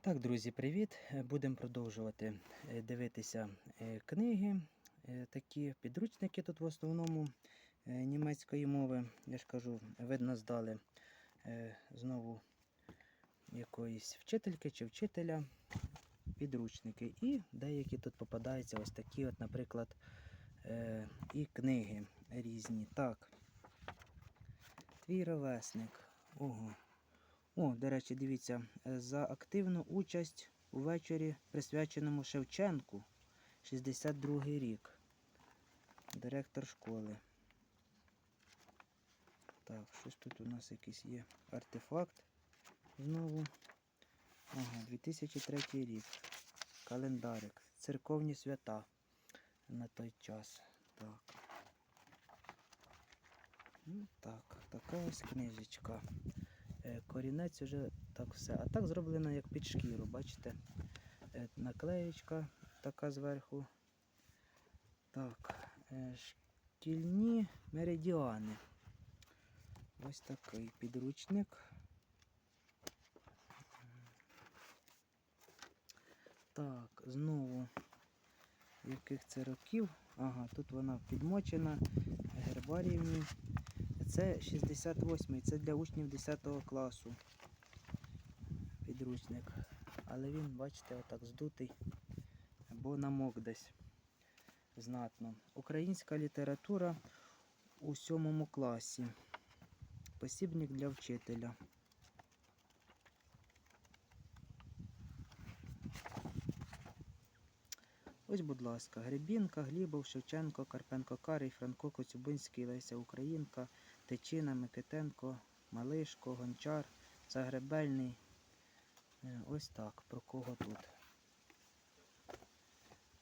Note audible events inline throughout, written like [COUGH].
Так, друзі, привіт! Е, Будемо продовжувати е, дивитися е, книги. Такі підручники тут в основному німецької мови. Я ж кажу, видно, здали знову якоїсь вчительки чи вчителя підручники. І деякі тут попадаються ось такі, от, наприклад, і книги різні. Так. Твій ровесник. Ого. О, до речі, дивіться, е, за активну участь у вечорі, присвяченому Шевченку, 62-й рік. Директор школи. Так, щось тут у нас якийсь є артефакт знову. Ага, 2003 рік. Календарик. Церковні свята на той час. Так. Ну, так, така ось книжечка. Е, Корінець уже так все. А так зроблено як під шкіру, бачите? Е, Наклеєчка така зверху. Так, е, шкільні меридіани. Ось такий підручник. Так, знову яких це років? Ага, тут вона підмочена, гербаріївні. Це 68-й, це для учнів 10 класу підручник. Але він, бачите, отак здутий, або намок десь знатно. Українська література у 7 класі. Посібник для вчителя. Ось, будь ласка, Гребінка, Глібов, Шевченко, Карпенко Карий, Франко Коцюбинський, Леся Українка, Тичина, Микитенко, Малишко, Гончар, Загребельний. Е, Ось так. Про кого тут?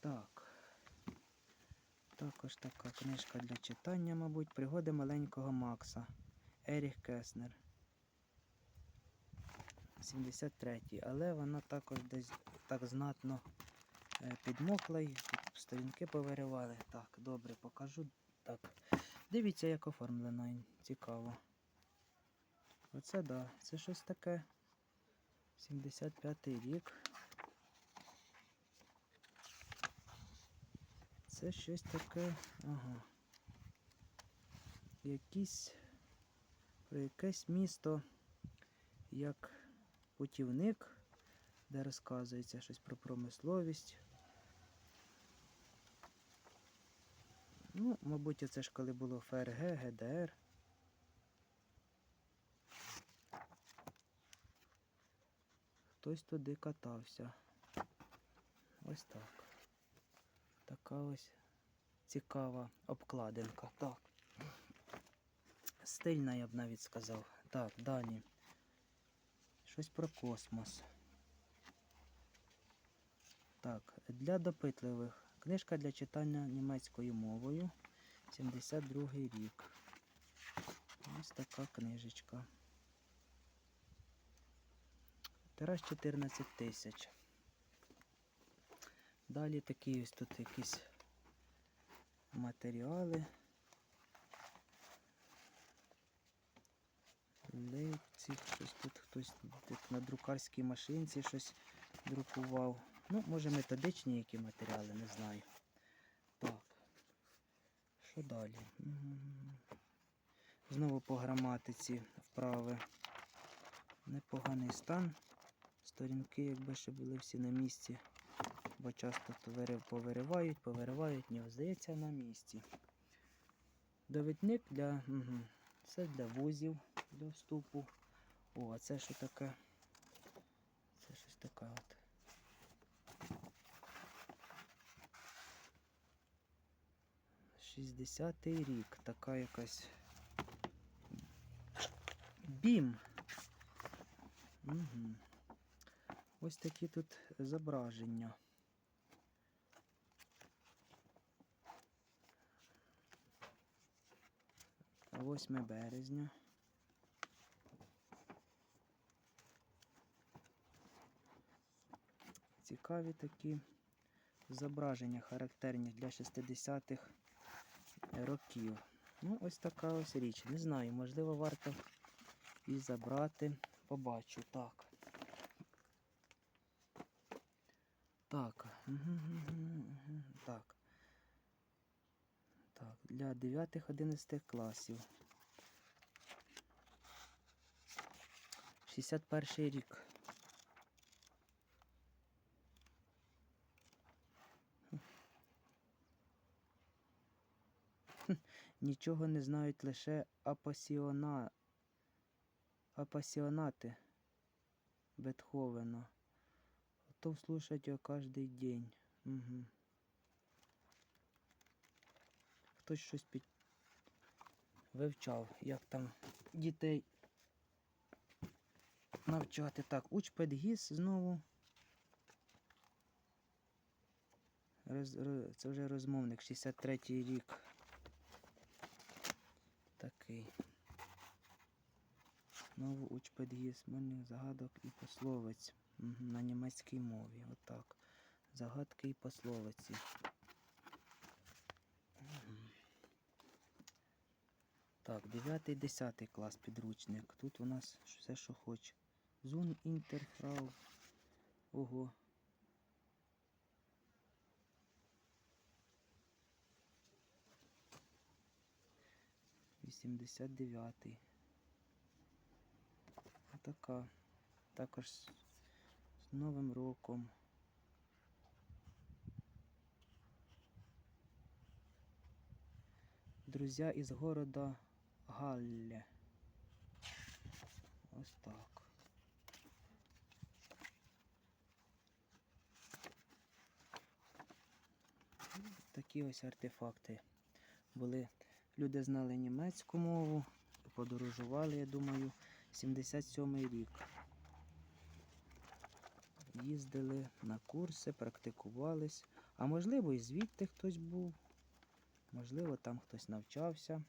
Так. Також така книжка для читання, мабуть. Пригоди маленького Макса. Еріх Кеснер. 73-й. Але вона також десь так знатно підмокла і сторінки повиривали. Так, добре, покажу. Так. Дивіться, як оформлено. Цікаво. Оце да, це щось таке. 75-й рік. Це щось таке. Ага. Якісь про якесь місто як путівник, де розказується щось про промисловість. Ну, мабуть, це ж коли було ФРГ, ГДР. Хтось туди катався. Ось так. Така ось цікава обкладинка. Так. Стильна, я б навіть сказав. Так, далі. Щось про космос. Так, для допитливих. Книжка для читання німецькою мовою. 72 рік. Ось така книжечка. Тираж 14 тисяч. Далі такі ось тут якісь матеріали. Лейпциг, щось тут хтось на друкарській машинці щось друкував. Ну, може методичні які матеріали, не знаю. Так. Що далі? Знову по граматиці вправи. Непоганий стан. Сторінки, якби ще були всі на місці. Бо часто то повиривають, повиривають, ні, здається, на місці. Довідник для. Угу. Це для вузів до вступу. О, а це що таке? Це щось таке от. Шістдесятий рік. Така якась. Бім. Угу. Ось такі тут зображення. 8 березня. Цікаві такі зображення, характерні для 60-х років. Ну, ось така ось річ. Не знаю, можливо, варто і забрати. Побачу. Так. Так. Так. Так, для 9-11 класів. 61 рік. Хм. Хм, Нічого не знають лише апасіона... апасіонати Бетховена. Готов слушать його кожний день. Угу. Хтось щось під... вивчав, як там дітей навчати. Так, учпедгіз знову. Роз, ро- це вже розмовник, 63-й рік. Такий. Знову учпедгіз, мовних загадок і пословиць. На німецькій мові. Отак. Загадки і пословиці. Так, 9-10 клас підручник. Тут у нас все, що хоче. Зун інтерфрау. Ого. Вісімдесят дев'ятий. Така. Також з Новим роком. Друзья із города Галле. Ось так. Такі ось артефакти були. Люди знали німецьку мову, подорожували, я думаю, 77-й рік. Їздили на курси, практикувались. А можливо, і звідти хтось був. Можливо, там хтось навчався.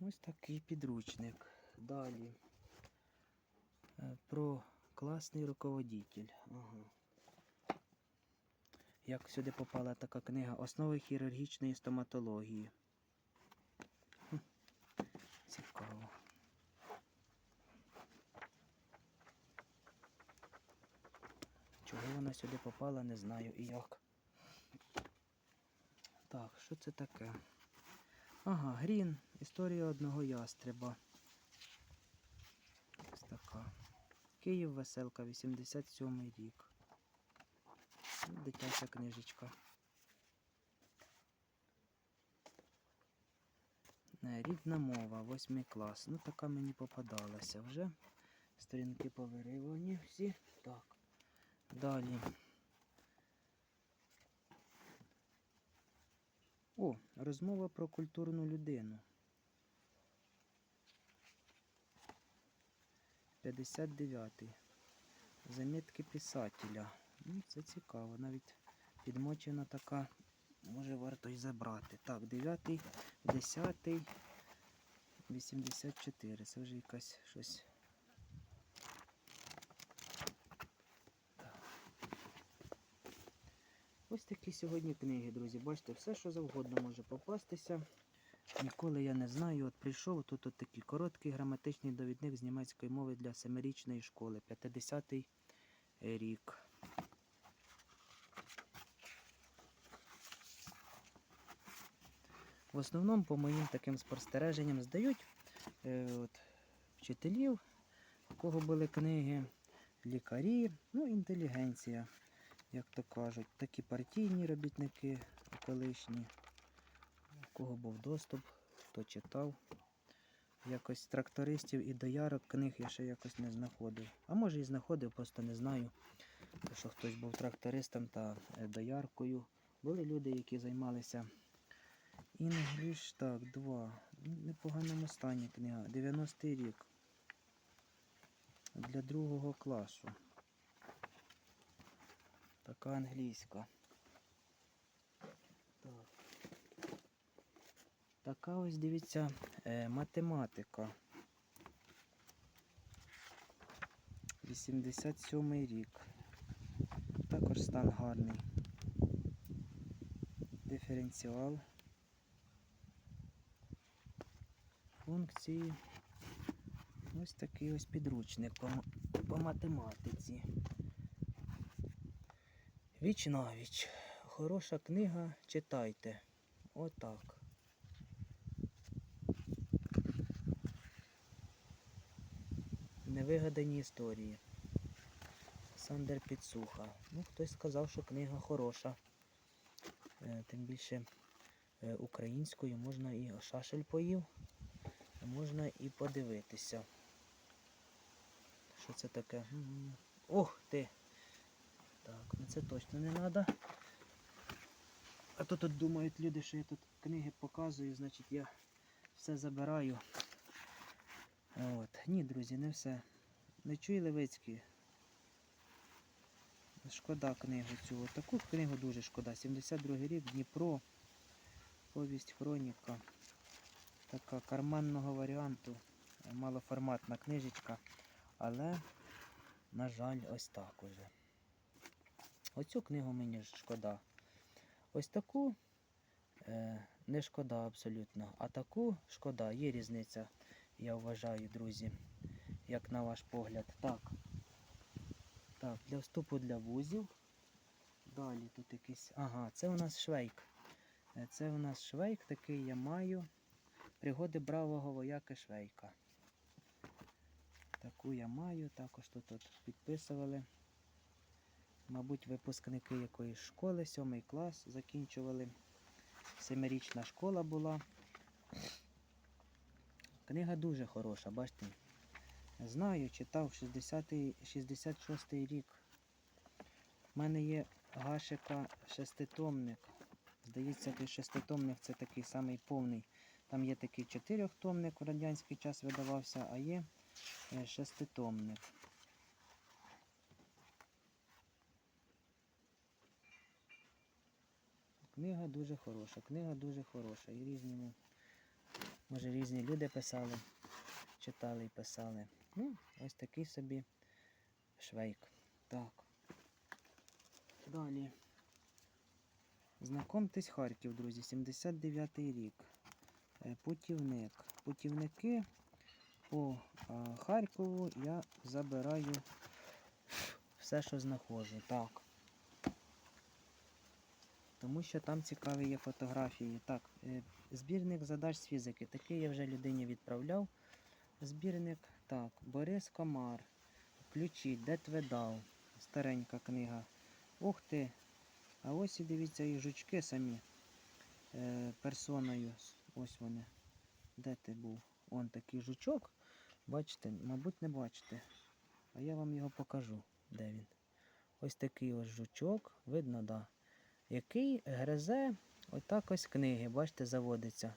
Ось такий підручник. Далі. Е, Про класний руководитель. Ага. Як сюди попала така книга Основи хірургічної стоматології. Цікаво. Чого вона сюди попала, не знаю і як. Так, що це таке? Ага, Грін. Історія одного ястреба. Ось така. Київ Веселка, 87 рік. Дитяча книжечка. Е, Рідна мова, 8 клас. Ну, така мені попадалася вже. Сторінки повиривані всі. Так. Далі. О, розмова про культурну людину. 59. Замітки писателя. Ну, це цікаво. Навіть підмочена така. Може варто й забрати. Так, 9, 10, 84. Це вже якась щось. Ось такі сьогодні книги, друзі. Бачите, все, що завгодно може попастися. Ніколи я не знаю. От прийшов тут от такий короткий граматичний довідник з німецької мови для семирічної школи, 50-й рік. В основному, по моїм таким спостереженням, здають е, от, вчителів, у кого були книги, лікарі, ну, інтелігенція, як то кажуть, такі партійні робітники колишні, у кого був доступ, хто читав. Якось трактористів і доярок книг я ще якось не знаходив. А може і знаходив, просто не знаю. Що хтось був трактористом та е, дояркою. Були люди, які займалися English, так, 2. В непоганому стані книга. 90-й рік. Для другого класу. Така англійська. Так. Така ось дивіться е, математика. 87-й рік. Також стан гарний. Диференціал. Функції. Ось такий ось підручник по, математиці. Віч навіч. Хороша книга, читайте. Отак. Невигадані історії. Сандер Підсуха. Ну, хтось сказав, що книга хороша. Е, Тим більше е, українською можна і шашель поїв, можна і подивитися. Що це таке? Ох ти! Так, ну це точно не треба. А то тут думають люди, що я тут книги показую, значить я все забираю. От. Ні, друзі, не все. Не чуй Левицький. Шкода книгу цю. От Таку книгу дуже шкода. 72 рік, Дніпро. Повість хроніка. Така карманного варіанту. Малоформатна книжечка. Але, на жаль, ось так уже. Оцю книгу мені шкода. Ось таку е, не шкода абсолютно. А таку шкода. Є різниця, я вважаю, друзі. Як на ваш погляд. Так. Так, для вступу для вузів. Далі тут якийсь. Ага, це у нас швейк. Е, Це у нас швейк, такий я маю. Пригоди бравого вояки швейка. Таку я маю, також тут от підписували. Мабуть, випускники якоїсь школи, сьомий клас закінчували. Семирічна школа була. Книга дуже хороша, бачите. Знаю, читав 60 66-й рік. У мене є Гашика шеститомник. Здається, той шеститомник це такий самий повний. Там є такий чотирьохтомник в радянський час видавався, а є е, шеститомник. Книга дуже хороша, книга дуже хороша. І різні, ну, може, різні люди писали, читали і писали. Ну, ось такий собі швейк. Так. Далі. Знакомтесь Харків, друзі, 79-й рік. Е, Путівник. Путівники по Харкову я забираю все, що знаходжу. Так. Тому що там цікаві є фотографії. Так, е, збірник задач з фізики. Такий я вже людині відправляв. Збірник. Так, Борис Комар. Ключі, де тведав. Старенька книга. Ух ти! А ось і дивіться, і жучки самі е, персоною. Ось вони. Де ти був? Он такий жучок. Бачите, мабуть, не бачите. А я вам його покажу, де він. Ось такий ось жучок, видно, да. Який гризе отак ось книги, бачите, заводиться.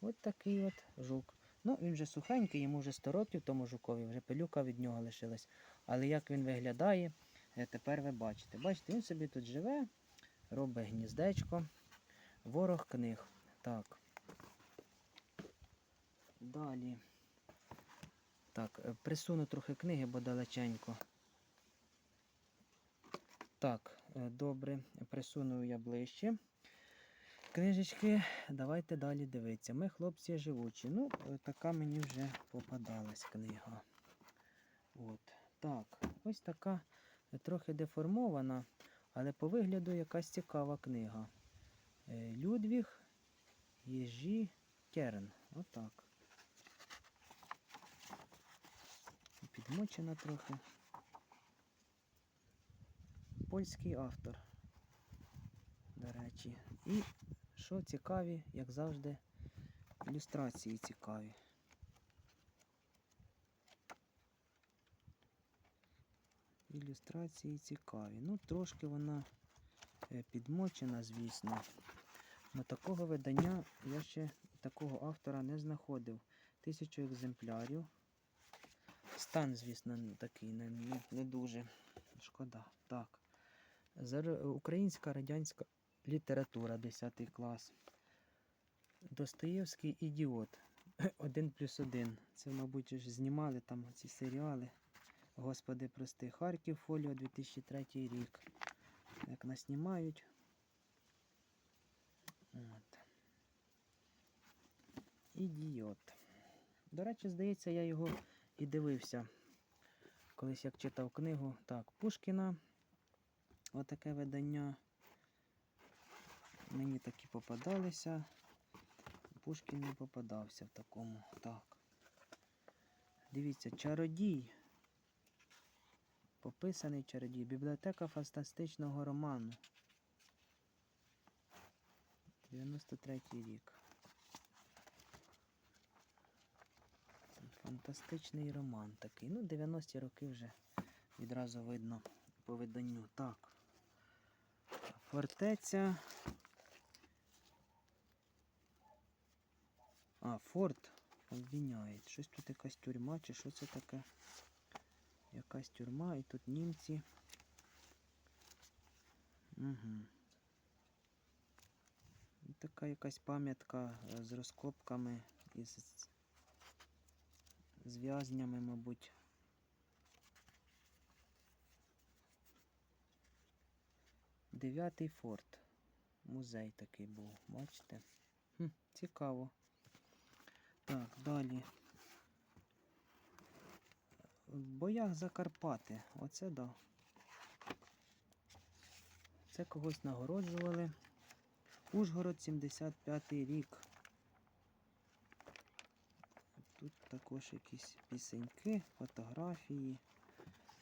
От такий от жук. Ну, він вже сухенький, йому вже 100 років тому жукові, вже пилюка від нього лишилась. Але як він виглядає, е, тепер ви бачите. Бачите, він собі тут живе, робить гніздечко. Ворог книг. Так. Далі. Так, е, присуну трохи книги, бо далеченько. Так, е, добре, присуну я ближче. Книжечки, давайте далі дивитися. Ми хлопці живучі. Ну, е, така мені вже попадалась книга. От. Так, ось така трохи деформована, але по вигляду якась цікава книга. Людвіг Єжі Керн. Отак. Підмочена трохи. Польський автор. До речі. І що цікаві, як завжди, ілюстрації цікаві. Ілюстрації цікаві. Ну, трошки вона е, підмочена, звісно. Но такого видання я ще такого автора не знаходив. Тисячу екземплярів. Стан, звісно, такий не, не, дуже. Шкода. Так. Українська радянська література 10 клас. Достоєвський ідіот. [LAUGHS] Один плюс один. Це, мабуть, ж знімали там ці серіали. Господи, прости, Харків, фоліо 2003 рік. Як нас знімають. От. Ідіот. До речі, здається, я його і дивився. Колись як читав книгу. Так, Пушкіна. Отаке видання. Мені такі попадалися. Пушкін не попадався в такому. Так. Дивіться, чародій. Пописаний чародій. Бібліотека фантастичного роману. 93 рік. Фантастичний роман такий. Ну, 90-ті роки вже відразу видно по виданню. Так. Фортеця. А, форт обвиняють. Щось тут якась тюрма, чи що це таке? Якась тюрма, і тут німці. Угу. Така якась пам'ятка е, з розкопками і з, в'язнями, мабуть. Дев'ятий форт. Музей такий був, бачите? Хм, цікаво. Так, далі. В боях за Карпати. Оце да. Це когось нагороджували. Ужгород 75 рік. Тут також якісь пісеньки, фотографії.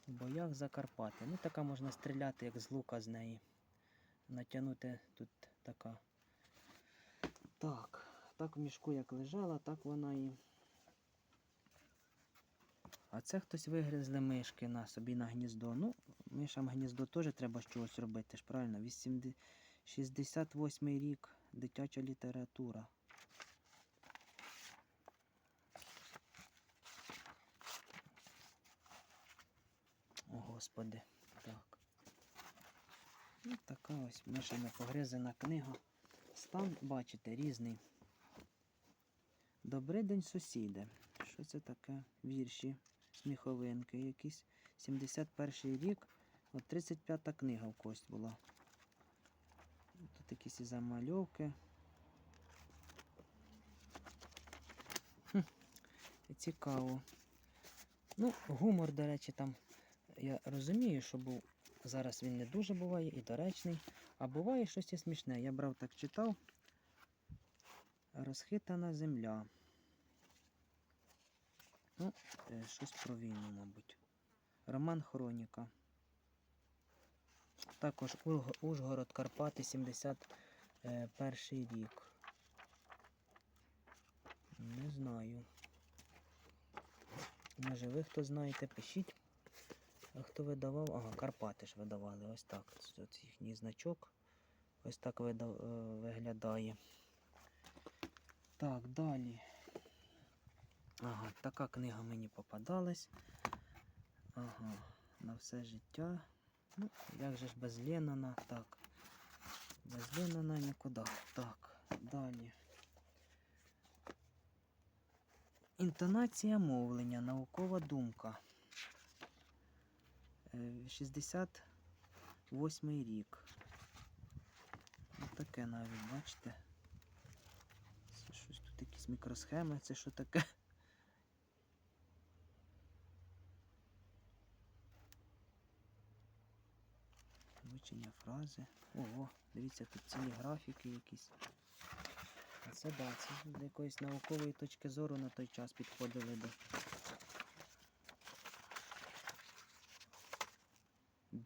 В боях за Карпати. Ну, така можна стріляти, як з лука з неї. Натягнути тут така. Так, так в мішку як лежала, так вона і. А це хтось вигризли мишки на собі на гніздо. Ну, мишам гніздо теж треба чогось робити ж, правильно? 80... 68 рік, дитяча література. О, Господи, так. Ну, така ось мишами погризана книга. Стан, бачите, різний. Добрий день, сусіде. Що це таке? Вірші, сміховинки якісь. 71 рік. От 35-та книга в кость була. Тут якісь замальовки. Хм, цікаво. Ну, гумор, до речі, там я розумію, що був. Зараз він не дуже буває і доречний, а буває щось і смішне. Я брав так читав. Розхитана земля. Ну, е, щось про війну, мабуть. Роман Хроніка. Також Ужгород Карпати 71 рік. Не знаю. Може ви хто знаєте, пишіть. А хто видавав? Ага, Карпати ж видавали. Ось так. Ось їхній значок. Ось так видав, е, виглядає. Так, далі. Ага, така книга мені попадалась. Ага, на все життя. Ну, як же ж без Леннона, так. Без Леннона нікуди. Так, далі. Інтонація мовлення, наукова думка. Е, 68 рік. Таке навіть, бачите? Це щось тут якісь мікросхеми, це що таке? Вичення фрази. Ого, дивіться, тут цілі графіки якісь. Це да, це з якоїсь наукової точки зору на той час підходили до.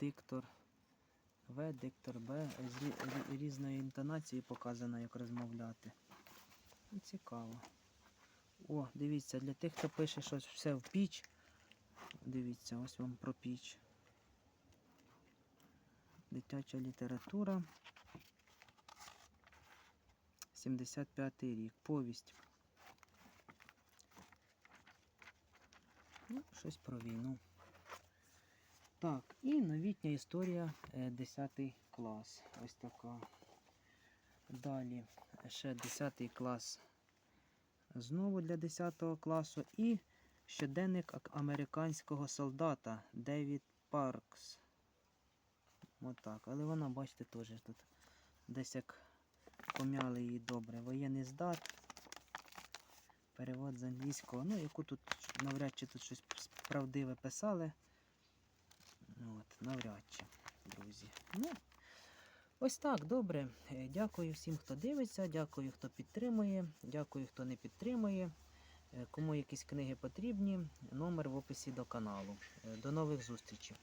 Диктор В, диктор Б, з рі- рі- різної інтонації показано, як розмовляти. Ну, Цікаво. О, дивіться, для тих, хто пише щось все в піч. Дивіться, ось вам про піч. Дитяча література. 75 й рік. Повість. Ну, щось про війну. Так, і новітня історія е, 10 клас. Ось така. Далі ще 10 клас. Знову для 10 класу. І щоденник американського солдата Девід Паркс. Отак. Але вона, бачите, теж тут десь як пом'яли її добре. Воєнний здат. Перевод з англійського. Ну, яку тут навряд чи тут щось правдиве писали. От, навряд чи, друзі. Ну, ось так, добре. Е, Дякую всім, хто дивиться, дякую, хто підтримує, дякую, хто не підтримує. Е, Кому якісь книги потрібні, номер в описі до каналу. Е, До нових зустрічей.